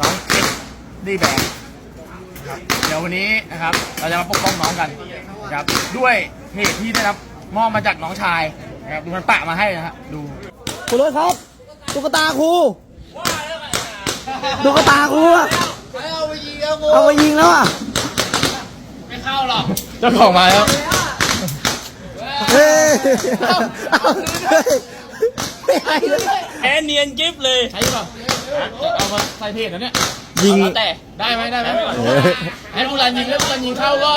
น้องเอ็กดีแบงครับเดี๋ยววันนี้นะครับ เราจะมาปกป้องน้องกันนะครับด้วยเหตุที่ได้รับมอบมาจากน้องชายนะครับดูมันปะมาให้นะฮะดูคุณรถครับตุ๊กตาครูตุ๊กตาครูอะเอาไปยิงแล้วอะไม่เข้าหรอกเจ้าของมาแล้วเฮ้ยเอาเฮ้ยไม่ให้เลย แอนเนียนกิฟเลยใช่ป่ะ จะเอามาใส่เพจนะเนี่ยยิงเอาแล้วแต่ได้ไหมได้ไหมเออให้บุรันยิงแล้วบุรันยิงเข้าก็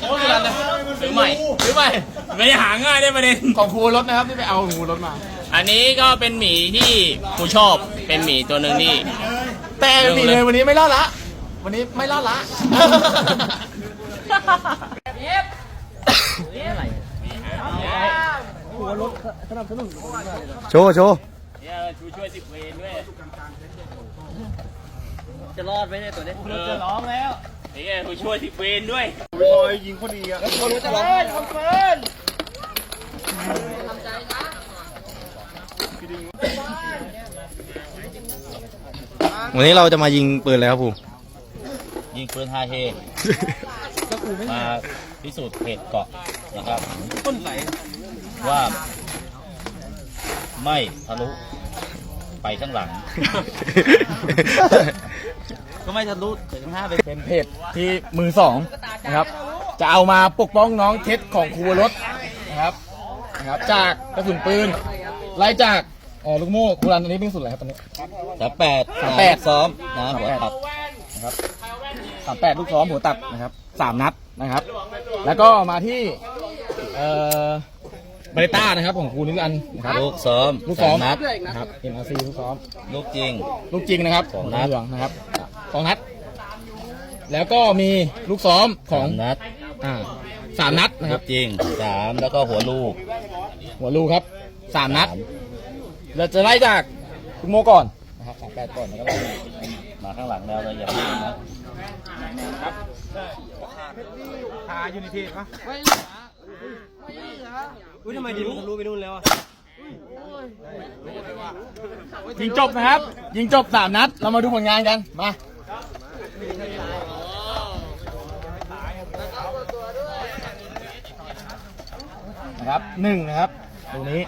โอ้บุรันนะซื้อใหม่ ซื้อใหม่ไม่ได้หาง่ายได้ประเด็น ของครูรถนะครับที่ไปเอาของครูรถมา อันนี้ก็เป็นหมีที่กูชอบ เป็นหมีตัวหนึ่งที่ แต่ปีเลยวันนี้ไม่รอดละ วันนี้ไม่รอดละ โชว์โชว์ เนี่ยชูช่วยสิบเวนด้วย จะรอดไหมเนี่ยตัวนี้จะร้องแล้วนี่ไงชูช่วยสิบเวนด้วยวันนี้เราจะมายิงปืนเลยครับผมยิงปืนฮาเฮมาพิสูจน์เหตุเกาะนะครับว่า ไม่ทะลุไป ข้างหลัง ก็ไม่ทะลุถึงห้าไปเป็นเพจที่มือสองนะครับ จะเอามาปกป้องน้องเท็ดของครูรถนะครับนะครับ จากกระสุนปืนไล่จากเอ่อลูกโม่ครูรันตอนนี้เป็นสุดอะไรครับตอนนี้ สามแปดสามแปดซ้อมนะหัวตัดสามแปดลูกซ้อมหัวตัดนะครับสามนัดนะครับ แล้วก็มาที่เอ่อ บาริต้านะครับของครูนิรันดร์นะครับ ลูกซ้อมลูกซ้อม สานัดนะครับเอ็นอาร์ซีลูกซ้อม ลูกจริง ลูกจริงนะครับสองนัด เหลืองนะครับสองนัด แล้วก็มีลูกซ้อมของสามนัด อ่าสามนัดนะคลูรับ กจริงสามแล้วก็หัวลูกหัวลูกครับสามนัดเราจะไล่จากคุณโมก่อนนะครับสามแปดก่อนนะครับมาข้างหลังแล้วเราอย่าพลาดนะพายูนิทีปะอุ้ ยทำไมดินมันทะลุไปนู่นแล้วอะยิงจบนะครับ ยิงจบสามนัด เรามาดูผลงานกัน มานะครับหนึ่งนะครับตรงนี้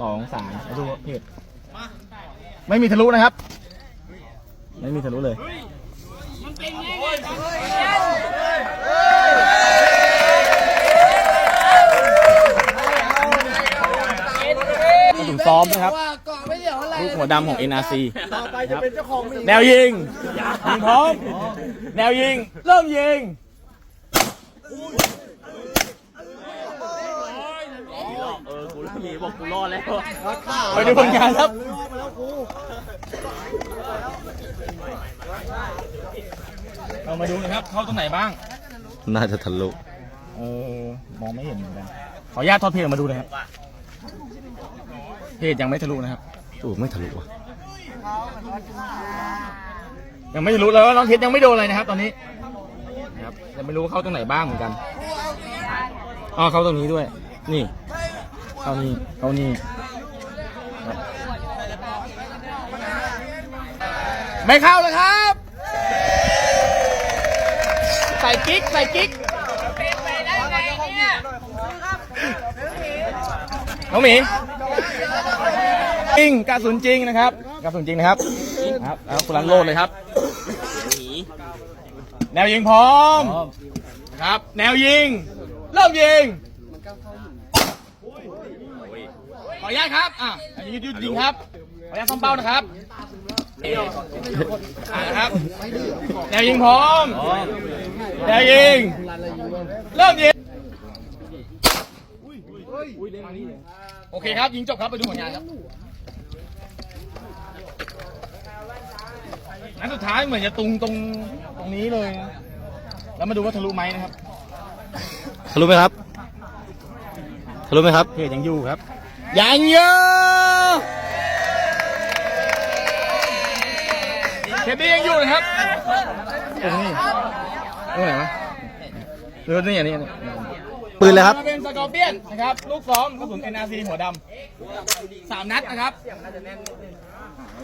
สองสามมาดูเพจไม่มีทะลุนะครับ ไม่มีทะลุเลยกระสุนซ้ อมนะครับลูกหัวดำของ NRC แนวยิงยิงพร้อม แนวยิง เริ่มยิงเออกูหมีบอกกูรอดแล้วไปดูผลงานครับเรามาดูนะครับ เข้าตรงไหนบ้าง น่าจะทะลุเออมองไม่เห็นเหมือนกันขออนุญาตทอดเพจออกมาดูนะครับ เพจยังไม่ทะลุนะครับ โอ้ไม่ทะลุว่ะยังไม่รู้เลยว่าน้องเท็ดยังไม่โดนเลยนะครับ ตอนนี้นะครับยังไม่รู้ว่าเข้าตรงไหนบ้างเหมือนกันอ๋อเข้าตรงนี้ด้วย นี่เข้านี่เข้านี่ครับไม่เข้าเลยครับใส่กิ๊กใส่กิ๊กน้องหมี จริงกระสุนจริงนะครับกระสุนจริงนะครับครับแล้วคุณรันโลดเลยครับ แนวยิงพร้อมครับ แนวยิง เริ่มยิงขออนุญาตครับอะอันนี้ยุดยิงครับขออนุญาตซ่อมเป้านะครับอ่านะครับแนวยิงพร้อมแนวยิง เริ่มยิงโอเคครับ ยิงจบครับ ไปดูผลงานครับ นัดสุดท้ายเหมือนจะตุงตรงตรงนี้เลยนะแล้วมาดูว่าทะลุไหมนะครับทะลุไหมครับทะลุไหมครับเพจยังอยู่ครับยังอยู่เพจนี้ยังอยู่นะครับตรงนี้ตรงไหนวะหรือว่านี่อันนี้อันนี้ปืนเลยครับ มาเป็นสกอร์เปียนนะครับ ลูกซ้อมกระสุน NRC หัวดำสามนัดนะครับ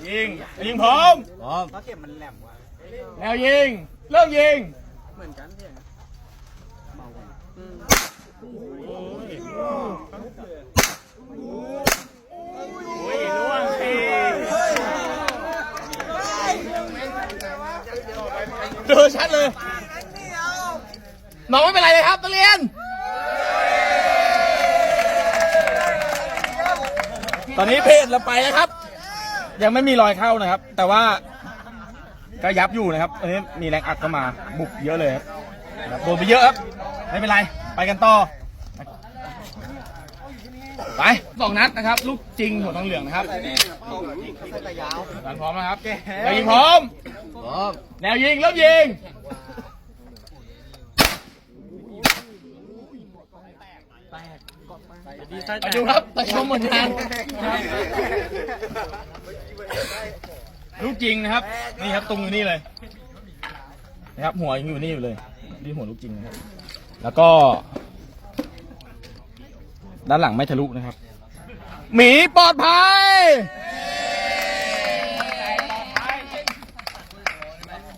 ยิงยิงพร้อมพร้อมแนวยิง เริ่มยิงดูชัดเลยน้องไม่เป็นไรเลยครับนักเรียน ตอนนี้เพจเราไปแล้วครับ ยังไม่มีรอยเข้านะครับ แต่ว่าก็ยับอยู่นะครับตอนนี้มีแรงอัดเข้ามาบุกเยอะเลยครับโดนไปเยอะครับไม่เป็นไรไปกันต่อไปสองนัดนะครับ ลูกจริงหัวทองเหลืองนะครับการพร้อมนะครับแนวยิงพร้อมแนวยิงเริ่มยิงไปดูครับไปชมผลงาน ลูกจริงนะครับ นี่ครับตรงอยู่นี่เลยนะครับ หัวยังอยู่นี่อยู่เลยนี่หัวลูกจริงนะครับ แล้วก็ ด้านหลังไม่ทะลุนะครับหมีปลอดภัย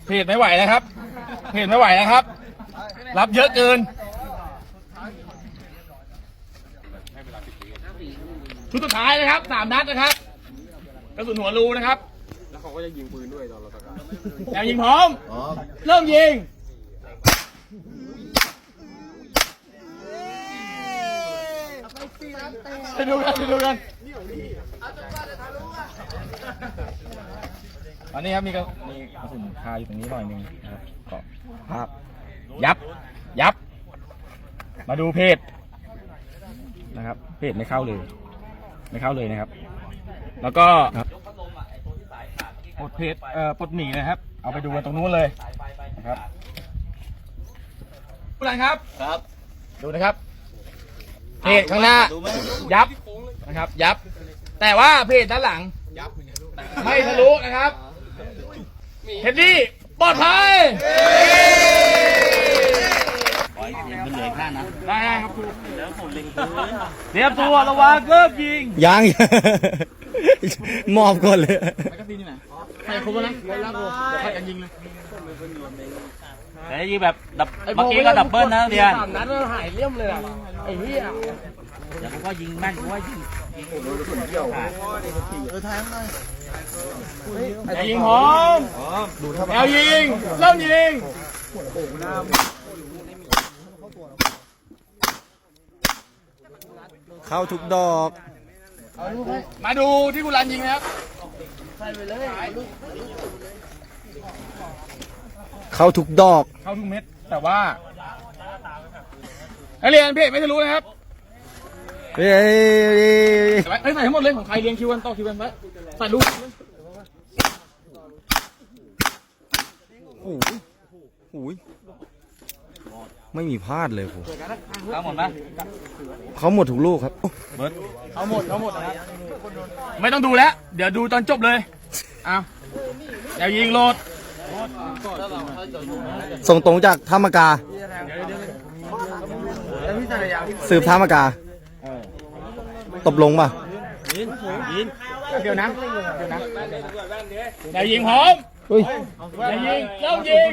เพจไม่ไหวแล้วครับเพจไม่ไหวแล้วครับ รับเยอะเกินชุดสุดท้ายนะครับสามนัดนะครับ กระสุนหัวรูนะครับ แล้วเขาก็จะยิงปืนด้วยตอนเราตะการแนวยิงพร้อมพร้อมเริ่มยิง ไปดูกันไปดูกันตอนนี้ครับมีกระมีกระสุนคาอยู่ตรงนี้หน่อยหนึงนะครับก็ภาพยับ ยับ มาดูเพจนะครับ เพจไม่เข้าเลย ไม่เข้าเลยนะครับ แล้วก็ ปลดเพจเอ่อปลดหนีนะครับ เอาไปดูกันตรงนู้นเลยนะครับผู้ใดครับ ครับ ดูนะครับเพจข้างหน้าดูไหมยับนะครับ ยับ แต่ว่าเพจด้านหลัง ไม่ทะลุนะครับเฮดดี้ปลอดภัยมันเหลือข้างนะ ได้ครับครูเตรียมตัวระวังเริ่มยิง ยัง มอบก่อนเลย แมกกาซีนอยู่ไหน ใส่ครบแล้วนะแล้วกูเดี๋ยวค่อยกันยิงเลยแต่ยิงแบบดับเมื่อกี้ก็ดับเบิลนะเรียนสามนัดแล้วหายเลี่ยมเลยอะไอ้เหี้ยเดี๋ยวกูก็ยิงแม่นกูว่ายิงแนวยิงพร้อมแนวยิงเริ่มยิงเข้าทุกดอก มาดูที่กุลันยิงนะครับ เข้าทุกดอก เข้าทุกเม็ด แต่ว่านักเรียนเพจไม่ทะลุนะครับเฮ้ยแต่ว่าเอ้ยใส่ทั้งหมดเลยของใครเรียงคิวกันต่อคิวกันไว้ใส่ลูกโอ้โหโอ้ย ไม่มีพลาดเลยผมเอาหมดไหมเขาหมดทุกลูกครับโอ้เบิร์ดเอาหมดเอาหมดนะครับไม่ต้องดูแล้ว เดี๋ยวดูตอนจบเลยเอาแนวยิงโหลดส่งตรงจากท่ามากา สืบท่ามากา ตบลงป่ะ เดี๋ยวนะ เดี๋ยวนะแนวยิงพร้ อมเฮ้ยแนวยิงเริ่มยิง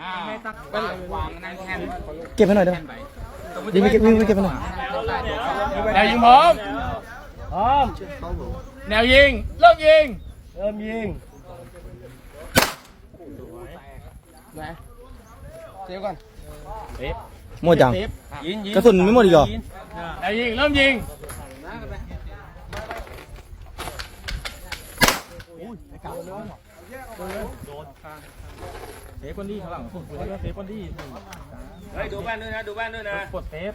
อ่าก็วางนั่งแท่นเก็บให้หน่อยเด้อยิงไปเก็บยิงไปเก็บให้หน่อยแนวยิงพร้อมพร้อมแนวยิงเริ่มยิงเริ่มยิงหมดยังเซฟยิงยิงกระสุนไม่หมดอีกเหรอแนวยิงเริ่มยิงเซฟคนดีข้างหลังคุณเซฟคนดีเฮ้ยดูบ้านด้วยนะดูบ้านด้วยนะกดเซฟ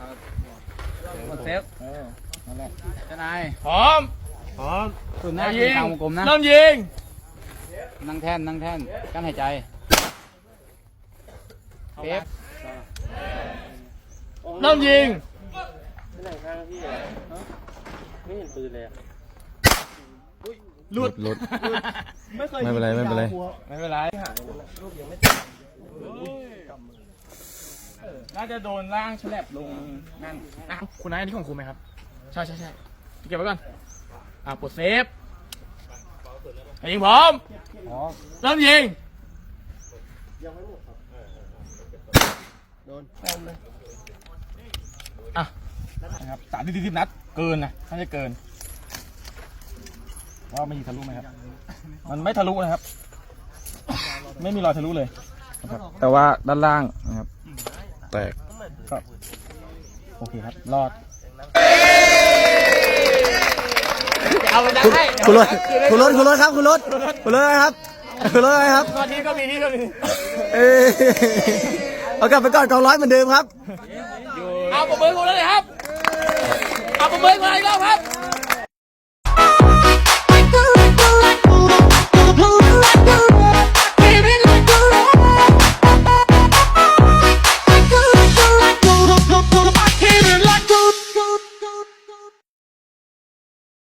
กดเซฟเออนั่นแหละทนายพร้อมพร้อมสุดหแนน้าวยิงทางวงกลมนะเริ่มยิงนั่งแท่นนั่งแท่นกั้นหายใจเซฟ เริ่มยิงหลุดหลุดไม่เป็นไรไม่เป็นไร ไม่เป็นไรน่าจะโดนล่างฉลับลงนั่นนะคุณนายอันนี้ของคุณไหมครับ ใช่ใช่ใช่เก็บไว้ก่อน อะปลดเซฟยิงพร้อมเริ่มยิงโดนเลยอะ นะครับสามสิบสิบนัดเกินนะน่าจะเกิน ว่าไม่ยิงทะลุไหมครับ มันไม่ทะลุนะครับ ไม่มีรอยทะลุเลยนะครับแต่ว่าด้านล่างนะครับ แตกก็โอเคครับ รอดเอาไปได้คุณรถคุณรถคุณรถครับคุณรถคุณรถอะไรครับคุณรถอะไรครับก็ที่ก็มีที่ก็มีเอ้ยเอากลับไปก่อนกองร้อยเหมือนเดิมครับ เอาประเมินกูเลยครับ เอาประเมินมาอีกรอบครับ